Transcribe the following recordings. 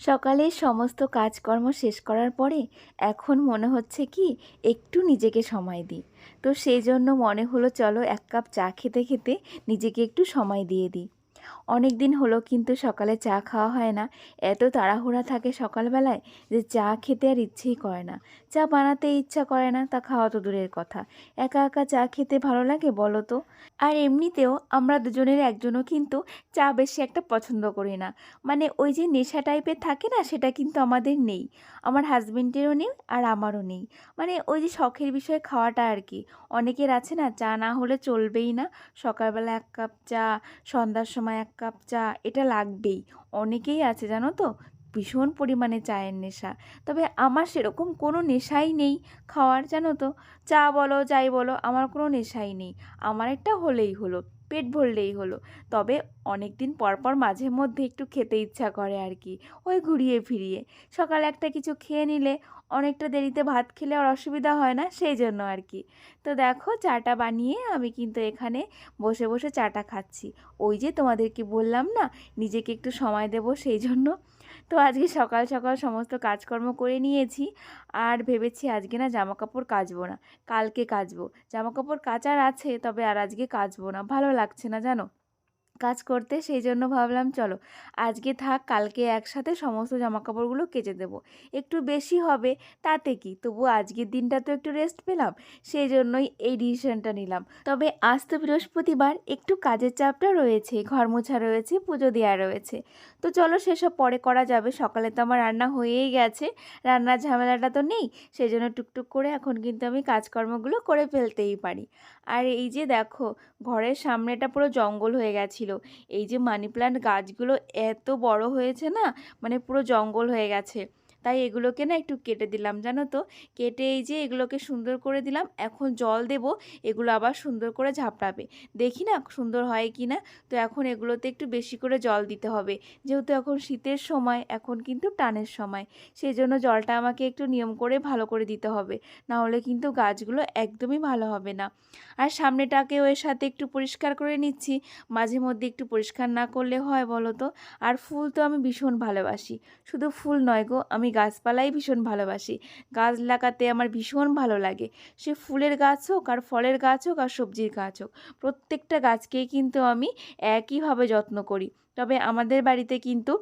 সকালের সমস্ত কাজকর্ম শেষ করার পরে এখন মনে হচ্ছে কি, একটু নিজেকে সময় দিই। তো সেই জন্য মনে হলো চলো এক কাপ চা খেতে খেতে নিজেকে একটু সময় দিয়ে দিই। অনেক দিন হলো কিন্তু সকালে চা খাওয়া হয় না। এত তাড়াহুড়া থাকে সকালবেলায় যে চা খেতে আর ইচ্ছেই করে না। চা বানাতে ইচ্ছা করে না, তা খাওয়া তো দূরের কথা। একা একা চা খেতে ভালো লাগে বলো তো? আর এমনিতেও আমরা দুজনের একজনও কিন্তু চা বেশি একটা পছন্দ করি না। মানে ওই যে নেশা টাইপের থাকে না, সেটা কিন্তু আমাদের নেই। আমার হাজব্যান্ডেরও নেই আর আমারও নেই। মানে ওই যে শখের বিষয়ে খাওয়াটা আর কি। অনেকের আছে না, চা না হলে চলবেই না। সকালবেলা এক কাপ চা, সন্ধ্যার সময় এক কাপ চা, এটা লাগবেই। অনেকেই আছে, জানো তো? ভীষণ পরিমাণে চায়ের নেশা। তবে আমার সেরকম কোনো নেশাই নেই খাওয়ার, জানো তো? চা বলো, যাই বলো, আমার কোনো নেশাই নেই। আমার একটা হলেই হলো, পেট ভরলেই হলো। তবে অনেক দিন পর পর মাঝে মধ্যে একটু খেতে ইচ্ছা করে আর কি, ওই ঘুরিয়ে ফিরিয়ে। সকালে একটা কিছু খেয়ে নিলে অনেকটা দেরিতে ভাত খেলে আর অসুবিধা হয় না, সেই জন্য আর কি। তো দেখো, চাটা বানিয়ে আমি কিন্তু এখানে বসে বসে চাটা খাচ্ছি। ওই যে তোমাদেরকে বললাম না, নিজেকে একটু সময় দেব সেই জন্য। তো আজকে সকাল সকাল সমস্ত কাজকর্ম করে নিয়েছি, আর ভেবেছি আজকে না জামা কাপড় কাচবো না। কালকে কাচবো। জামা কাপড় কাচার আছে, তবে আর আজকে কাচবো না। ভালো লাগছে না, জানো? কাজ করতে সেই জন্য ভাবলাম, চলো, আজকে থাক, কালকে একসাথে সমস্ত জামাকাপড়গুলো কেচে দেবো। একটু বেশি হবে, তাতে কি? তবু আজকের দিনটা তো একটু রেস্ট পেলাম, সেই জন্যই এই ডিসিশনটা নিলাম। তবে আজ তো বৃহস্পতিবার, একটু কাজের চাপটা রয়েছে ঘর মোছা রয়েছে, পুজো দেওয়া রয়েছে। তো চলো, সেসব পরে করা যাবে। সকালে তো আমার রান্না হয়েই গেছে, রান্নার ঝামেলাটা তো নেই, সেই জন্য টুকটুক করে এখন কিন্তু আমি কাজকর্মগুলো করে ফেলতেই পারি। আর এই যে দেখো, ঘরের সামনেটা পুরো জঙ্গল হয়ে গেছিল এই যে মানি প্ল্যান্ট গাছগুলো এত বড় হয়েছে না মানে পুরো জঙ্গল হয়ে গেছে। তাই এগুলোকে না একটু কেটে দিলাম, জানো তো? কেটে এই যে এগুলোকে সুন্দর করে দিলাম, এখন জল দেব, এগুলো আবার সুন্দর করে ঝাপটাবে। দেখি না সুন্দর হয় কি না? তো এখন এগুলোতে একটু বেশি করে জল দিতে হবে। যেহেতু এখন শীতের সময়, এখন কিন্তু টানের সময়। সেই জন্য জলটা আমাকে একটু নিয়ম করে ভালো করে দিতে হবে। না হলে কিন্তু গাছগুলো একদমই ভালো হবে না। আর সামনেটাকেও এর সাথে একটু পরিষ্কার করে নিচ্ছি। মাঝে মধ্যে একটু পরিষ্কার না করলে হয় বলো তো? আর ফুল তো আমি ভীষণ ভালোবাসি। শুধু ফুল নয় গো, আমি গাছপালাই ভীষণ ভালোবাসি। গাছ লাগাতে আমার ভীষণ ভালো লাগে। সে ফুলের গাছ হোক আর ফলের গাছ হোক আর সবজির গাছ হোক, প্রত্যেকটা গাছকেই কিন্তু আমি একইভাবে যত্ন করি। তবে আমাদের বাড়িতে কিন্তু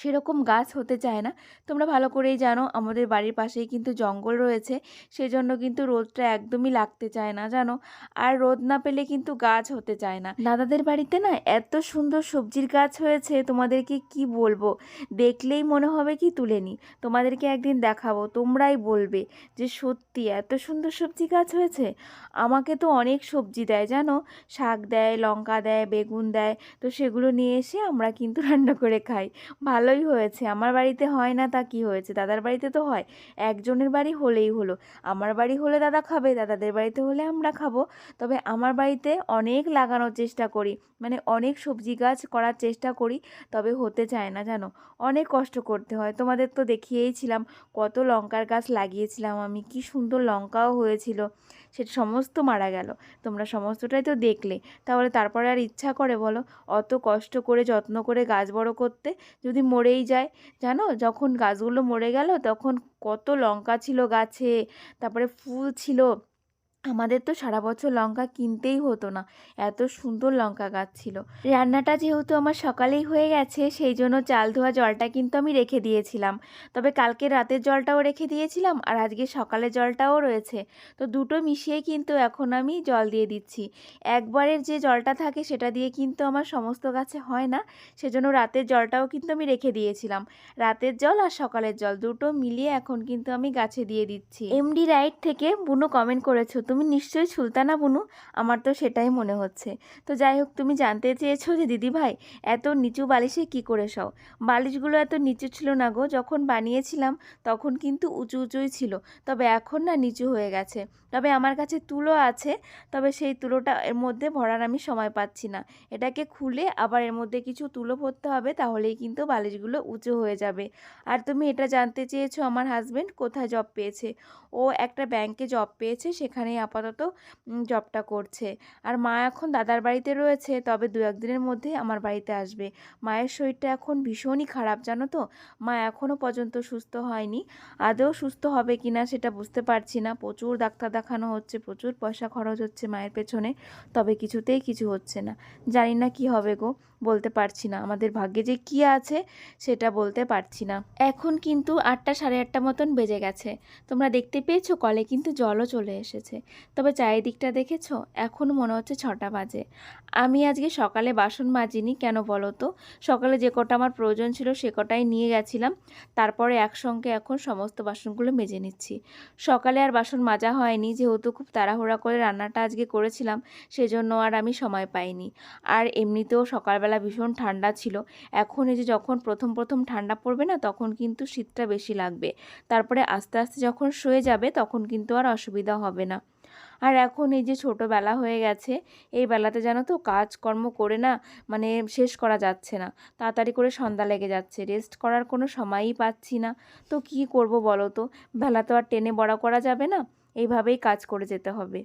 সেরকম গাছ হতে চায় না। তোমরা ভালো করেই জানো আমাদের বাড়ির পাশেই কিন্তু জঙ্গল রয়েছে, সেজন্য কিন্তু রোদটা একদমই লাগতে চায় না, জানো? আর রোদ না পেলে কিন্তু গাছ হতে চায় না। দাদাদের বাড়িতে না এত সুন্দর সবজির গাছ হয়েছে, তোমাদেরকে কি বলব? দেখলেই মনে হবে কি তুলে নি। তোমাদেরকে একদিন দেখাবো, তোমরাই বলবে যে সত্যি এত সুন্দর সবজি গাছ হয়েছে। আমাকে তো অনেক সবজি দেয়, জানো? শাক দেয়, লঙ্কা দেয়, বেগুন দেয়, তো সেগুলো নিয়ে এসে আমরা কিন্তু রান্না করে খাই। ভালোই হয়েছে। আমার বাড়িতে হয় না তা কি হয়েছে? দাদার বাড়িতে তো হয়। একজনের বাড়ি হলেই হলো। আমার বাড়ি হলে দাদা খাবে, দাদাদের বাড়িতে হলে আমরা খাব। তবে আমার বাড়িতে অনেক লাগানোর চেষ্টা করি। মানে অনেক সবজি গাছ করার চেষ্টা করি, তবে হতে চায় না, জানো? অনেক কষ্ট করতে হয়। তোমাদের তো দেখিয়েইছিলাম কত লঙ্কার গাছ লাগিয়েছিলাম আমি। কি সুন্দর লঙ্কাও হয়েছিল। সেটা সমস্ত মারা গেল। তোমরা সমস্তটাই তো দেখলে। তাহলে তারপরে আর ইচ্ছা করে বলো, অত কষ্ট করে, যত্ন করে গাছ বড় করতে? যদি মরেই যায়, জানো? যখন গাছগুলো মরে গেল, তখন কত লঙ্কা ছিল গাছে, তারপরে ফুল ছিল আমাদের তো সারা বছর লঙ্কা কিনতেই হতো না। এত সুন্দর লঙ্কা গাছ ছিল। রান্নাটা যেহেতু আমার সকালেই হয়ে গেছে, সেই জন্য চাল ধোয়া জলটা কিন্তু আমি রেখে দিয়েছিলাম। তবে কালকে রাতের জলটাও রেখে দিয়েছিলাম আর আজকে সকালের জলটাও রয়েছে। তো দুটো মিশিয়ে কিন্তু এখন আমি জল দিয়ে দিচ্ছি। একবারের যে জলটা থাকে সেটা দিয়ে কিন্তু আমার সমস্ত গাছে হয় না। সেজন্য রাতের জলটাও কিন্তু আমি রেখে দিয়েছিলাম। রাতের জল আর সকালের জল দুটো মিলিয়ে এখন কিন্তু আমি গাছে দিয়ে দিচ্ছি। এমডি রাইট থেকে বুনো কমেন্ট করেছ, তুমি নিশ্চয়ই সুলতানা বুনু, আমার তো সেটাই মনে হচ্ছে। তো যাই হোক তুমি জানতে চেয়েছো যে দিদি ভাই এত নিচু বালিশে কি করে সও বালিশগুলো এত নিচু ছিল না গো, যখন বানিয়েছিলাম তখন কিন্তু উঁচু উঁচুই ছিল, তবে এখন না নিচু হয়ে গেছে। তবে আমার কাছে তুলো আছে, তবে সেই তুলোটা এর মধ্যে ভরার আমি সময় পাচ্ছি না। এটাকে খুলে আবার এর মধ্যে কিছু তুলো ভরতে হবে, তাহলেই কিন্তু বালিশগুলো উঁচু হয়ে যাবে। আর তুমি এটা জানতে চেয়েছো আমার হাজব্যান্ড কোথায় জব পেয়েছে? ও একটা ব্যাংকে জব পেয়েছে, সেখানে আপাতত জবটা করছে। আর মা এখন দাদার বাড়িতে রয়েছে, তবে দু একদিনের মধ্যে আমার বাড়িতে আসবে। মায়ের শরীরটা এখন ভীষণই খারাপ, জানো তো? মা এখনও পর্যন্ত সুস্থ হয়নি। আদৌ সুস্থ হবে কি না সেটা বুঝতে পারছি না। প্রচুর ডাক্তার দেখানো হচ্ছে, প্রচুর পয়সা খরচ হচ্ছে মায়ের পেছনে, তবে কিছুতেই কিছু হচ্ছে না। জানি না কি হবে গো। বলতে পারছি না। আমাদের ভাগ্যে যে কি আছে সেটা বলতে পারছি না। এখন কিন্তু আটটা সাড়ে আটটা মতন বেজে গেছে। তোমরা দেখতে পেয়েছ কলে কিন্তু জলও চলে এসেছে। তবে চারিদিকটা দেখেছ? এখন মনে হচ্ছে ছটা বাজে। আমি আজকে সকালে বাসন মাজিনি কেন বলো তো? সকালে যে কটা আমার প্রয়োজন ছিল সে কটাই নিয়ে গেছিলাম। তারপরে একসঙ্গে এখন সমস্ত বাসনগুলো মেজে নিচ্ছি। সকালে আর বাসন মাজা হয়নি। যেহেতু খুব তাড়াহুড়া করে রান্নাটা আজকে করেছিলাম, সেজন্য আর আমি সময় পাইনি। আর এমনিতেও সকালবেলা ভীষণ ঠান্ডা ছিল। এখন এই যে যখন প্রথম প্রথম ঠান্ডা পড়বে না, তখন কিন্তু শীতটা বেশি লাগবে। তারপরে আস্তে আস্তে যখন শুয়ে যাবে, তখন কিন্তু আর অসুবিধা হবে না। আর এখন এই যে ছোটোবেলা হয়ে গেছে, এই বেলাতে জানো তো কাজকর্ম করে না মানে শেষ করা যাচ্ছে না। তাড়াতাড়ি করে সন্ধ্যা লেগে যাচ্ছে রেস্ট করার কোনো সময়ই পাচ্ছি না। তো কি করব বলো তো? বেলা তো আর টেনে বড় করা যাবে না, এইভাবেই কাজ করে যেতে হবে।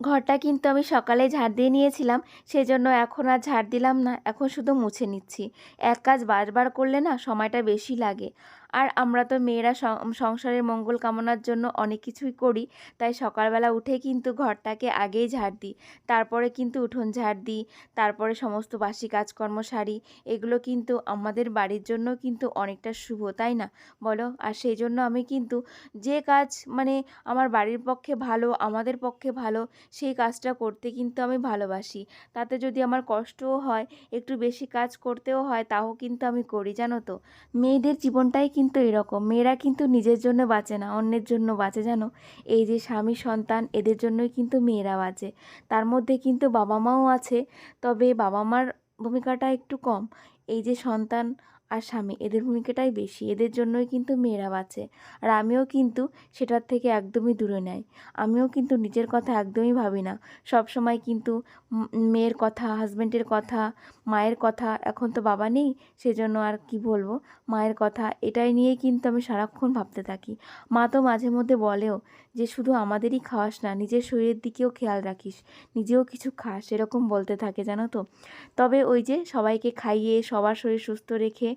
ঘরটা কিন্তু আমি সকালে ঝাড় দিয়ে নিয়েছিলাম, সেজন্য এখন আর ঝাড় দিলাম না, এখন শুধু মুছে নিচ্ছি। এক কাজ বারবার করলে না সময়টা বেশি লাগে। আর আমরা তো মেয়েরা সংসারের মঙ্গল কামনার জন্য অনেক কিছুই করি। তাই সকালবেলা উঠে কিন্তু ঘরটাকে আগেই ঝাড় দিই। তারপরে কিন্তু উঠোন ঝাড় দিই। তারপরে সমস্ত বাসি কাজকর্ম সারি। এগুলো কিন্তু আমাদের বাড়ির জন্য কিন্তু অনেকটা শুভ, তাই না? বলো? আর সেই জন্য আমি কিন্তু যে কাজ মানে আমার বাড়ির পক্ষে ভালো, আমাদের পক্ষে ভালো, সেই কাজটা করতে কিন্তু আমি ভালোবাসি। তাতে যদি আমার কষ্টও হয়, একটু বেশি কাজ করতেও হয়, তাও কিন্তু আমি করি, জানো তো? মেয়েদের জীবনটাই কিন্তু এরকম। মেয়েরা কিন্তু নিজের জন্য বাঁচে না, অন্যের জন্য বাঁচে, জানো? এই যে স্বামী, সন্তান, এদের জন্যই কিন্তু মেয়েরা বাঁচে। তার মধ্যে কিন্তু বাবা মাও আছে, তবে বাবা মার ভূমিকাটা একটু কম। এই যে সন্তান আর স্বামী এদের ভূমিকাটাই বেশি, এদের জন্যই কিন্তু মেয়েরা বাঁচে। আর আমিও কিন্তু সেটার থেকে একদমই দূরে নেয় আমিও কিন্তু নিজের কথা একদমই ভাবি না। সব সময় কিন্তু মেয়ের কথা হাজব্যান্ডের কথা, মায়ের কথা, এখন তো বাবা নেই, সেজন্য আর কি বলব? মায়ের কথা, এটাই নিয়েই কিন্তু আমি সারাক্ষণ ভাবতে থাকি। মা তো মাঝে মধ্যে বলেও যে শুধু আমাদেরই খাওয়াস না, নিজের শরীরের দিকেও খেয়াল রাখিস। নিজেও কিছু খাস, এরকম বলতে থাকে, জানো তো? তবে ওই যে সবাইকে খাইয়ে, সবার শরীর সুস্থ রেখে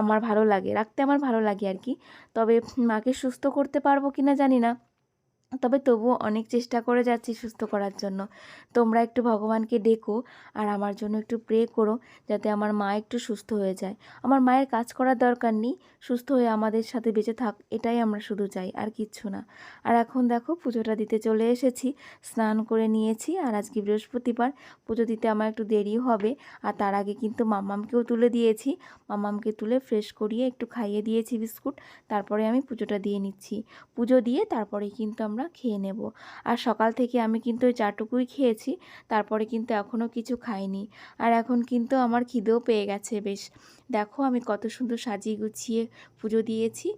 আমার ভালো লাগে, রাখতে আমার ভালো লাগে আর কি। তবে মাকে সুস্থ করতে পারব কি না জানি না। তবে তবুও অনেক চেষ্টা করে যাচ্ছি সুস্থ করার জন্য। তোমরা একটু ভগবানকে ডেকো আর আমার জন্য একটু প্রে করো যাতে আমার মা একটু সুস্থ হয়ে যায়। আমার মায়ের কাজ করার দরকার নেই, সুস্থ হয়ে আমাদের সাথে বেঁচে থাক, এটাই আমরা শুধু চাই, আর কিচ্ছু না। আর এখন দেখো পুজোটা দিতে চলে এসেছি, স্নান করে নিয়েছি আর আজকে বৃহস্পতিবার, পুজো দিতে আমার একটু দেরি হবে আর তার আগে কিন্তু মামামকেও তুলে দিয়েছি মামামকে তুলে ফ্রেশ করিয়ে একটু খাইয়ে দিয়েছি বিস্কুট, তারপরে আমি পুজোটা দিয়ে নিচ্ছি। পুজো দিয়ে তারপরে কিন্তু আমরা খেয়ে নেব। আর সকাল থেকে আমি কিন্তু ওই চাটুকুই খেয়েছি, তারপরে কিন্তু এখনও কিছু খাইনি। আর এখন কিন্তু আমার খিদেও পেয়ে গেছে বেশ। দেখো আমি কত সুন্দর সাজিয়ে গুছিয়ে পুজো দিয়েছি।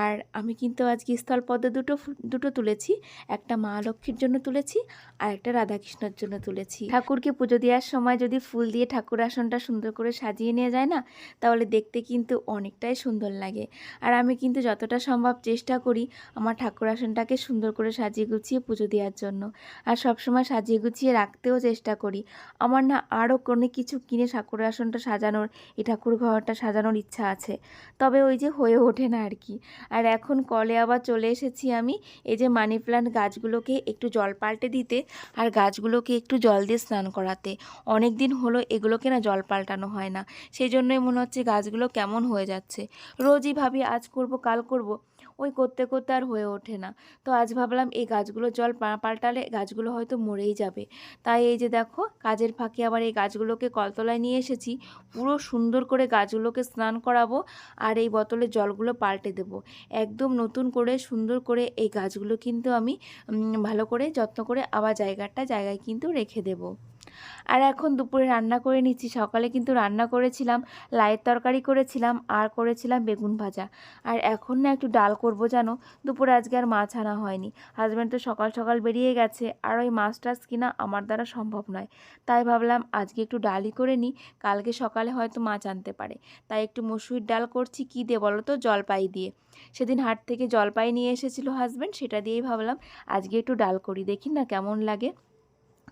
আর আমি কিন্তু আজকে স্থলপদ্ম দুটো দুটো তুলেছি। একটা মা লক্ষ্মীর জন্য তুলেছি আর একটা রাধাকৃষ্ণের জন্য তুলেছি। ঠাকুরকে পুজো দেওয়ার সময় যদি ফুল দিয়ে ঠাকুর আসনটা সুন্দর করে সাজিয়ে নিয়ে যায় না, তাহলে দেখতে কিন্তু অনেকটাই সুন্দর লাগে। আর আমি কিন্তু যতটা সম্ভব চেষ্টা করি আমার ঠাকুর আসনটাকে সুন্দর করে সাজিয়ে গুছিয়ে পুজো দেওয়ার জন্য। আর সবসময় সাজিয়ে গুছিয়ে রাখতেও চেষ্টা করি। আমার না আরও কোনো কিছু কিনে ঠাকুর আসনটা সাজানোর, এই ঠাকুর ঘরটা সাজানোর ইচ্ছা আছে। তবে ওই যে হয়ে ওঠে না আর কি। আর এখন কলে আবার চলে এসেছি আমি, এই যে মানি প্লান্ট গাছগুলোকে একটু জল পাল্টে দিতে আর গাছগুলোকে একটু জল দিয়ে স্নান করাতে। অনেক দিন হলো এগুলোকে না জল পাল্টানো হয় না। সেই জন্যই মনে হচ্ছে গাছগুলো কেমন হয়ে যাচ্ছে। রোজই ভাবি আজ করব, কাল করব। ওই করতে করতে আর হয়ে ওঠে না। তো আজ ভাবলাম এই গাছগুলো জল পাল্টালে গাছগুলো হয়তো মরেই যাবে। তাই এই যে দেখো, কাজের ফাঁকে আবার এই গাছগুলোকে কলতলায় নিয়ে এসেছি। পুরো সুন্দর করে গাছগুলোকে স্নান করাবো আর এই বোতলে জলগুলো পাল্টে দেবো। একদম নতুন করে, সুন্দর করে এই গাছগুলো কিন্তু আমি ভালো করে যত্ন করে আবার জায়গাটা, জায়গায় কিন্তু রেখে দেবো। আর এখন দুপুরে রান্না করে নিচ্ছি। সকালে কিন্তু রান্না করেছিলাম, লাইয়ের তরকারি করেছিলাম, আর করেছিলাম বেগুন ভাজা। আর এখন না একটু ডাল করব জানো? দুপুরে আজকে আর মাছ আনা হয়নি। হাজব্যান্ড তো সকাল সকাল বেরিয়ে গেছে, আর ওই মাছ টাছ কিনা আমার দ্বারা সম্ভব নয়। তাই ভাবলাম আজকে একটু ডালই করে নিই, কালকে সকালে হয়তো মাছ আনতে পারে। তাই একটু মসুরির ডাল করছি, কী দিয়ে বলো তো? জলপাই দিয়ে। সেদিন হাট থেকে জলপাই নিয়ে এসেছিল হাজব্যান্ড সেটা দিয়েই ভাবলাম আজকে একটু ডাল করি, দেখি না কেমন লাগে।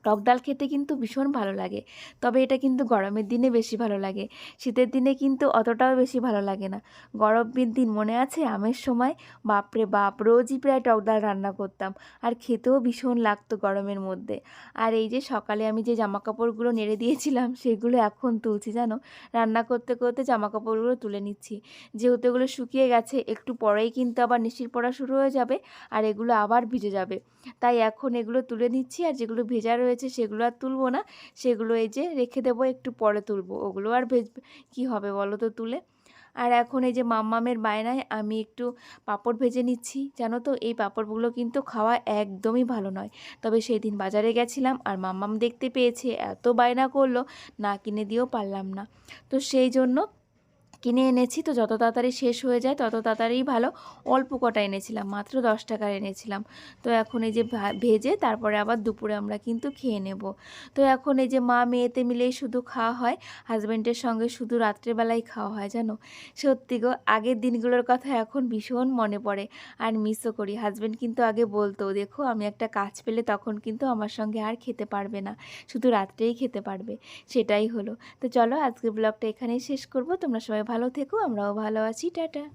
টক ডাল খেতে কিন্তু ভীষণ ভালো লাগে। তবে এটা কিন্তু গরমের দিনে বেশি ভালো লাগে। শীতের দিনে কিন্তু অতটাও বেশি ভালো লাগে না। গরমের দিন মনে আছে? আমের সময়? বাপরে বাপ, রোজই প্রায় টক ডাল রান্না করতাম। আর খেতেও ভীষণ লাগতো গরমের মধ্যে। আর এই যে সকালে আমি যে জামা কাপড়গুলো নেড়ে দিয়েছিলাম, সেগুলো এখন তুলছি, জানো? রান্না করতে করতে জামা কাপড়গুলো তুলে নিচ্ছি। যেহেতু এগুলো শুকিয়ে গেছে, একটু পরেই কিন্তু আবার নিশির পড়া শুরু হয়ে যাবে আর এগুলো আবার ভিজে যাবে। তাই এখন এগুলো তুলে নিচ্ছি আর যেগুলো ভেজা রয়েছে সেগুলো আর তুলবো না। সেগুলো এই যে রেখে দেবো, একটু পরে তুলবো। ওগুলো আর ভেজ, কী হবে বলো তো তুলে? আর এখন এই যে মাম্মামের বায়নায় আমি একটু পাঁপড় ভেজে নিচ্ছি। জানো তো, এই পাঁপড়গুলো কিন্তু খাওয়া একদমই ভালো নয়। তবে সেই দিন বাজারে গেছিলাম আর মাম্মাম দেখতে পেয়েছে, এত বায়না করল, না কিনে দিয়েও পারলাম না। তো সেই জন্য কিনে এনেছি। তো যত তাড়াতাড়ি শেষ হয়ে যায়, তত তাড়াতাড়িই ভালো। অল্প কটা এনেছিলাম, মাত্র দশ টাকার এনেছিলাম। তো এখন এই যে ভেজে তারপরে আবার দুপুরে আমরা কিন্তু খেয়ে নেব। তো এখন এই যে মা মেয়েতে মিলেই শুধু খাওয়া হয় হাজব্যান্ডের সঙ্গে শুধু রাত্রেবেলায় খাওয়া হয়, জানো? সত্যি গো, আগের দিনগুলোর কথা এখন ভীষণ মনে পড়ে। আর মিসও করি। হাজব্যান্ড কিন্তু আগে বলতো, দেখো, আমি একটা কাজ পেলে তখন কিন্তু আমার সঙ্গে আর খেতে পারবে না। শুধু রাত্রেই খেতে পারবে। সেটাই হলো। তো চলো, আজকের ব্লগটা এখানেই শেষ করব। তোমরা সবাই ভালো থেকো আমরাও ভালো আছি টাটা।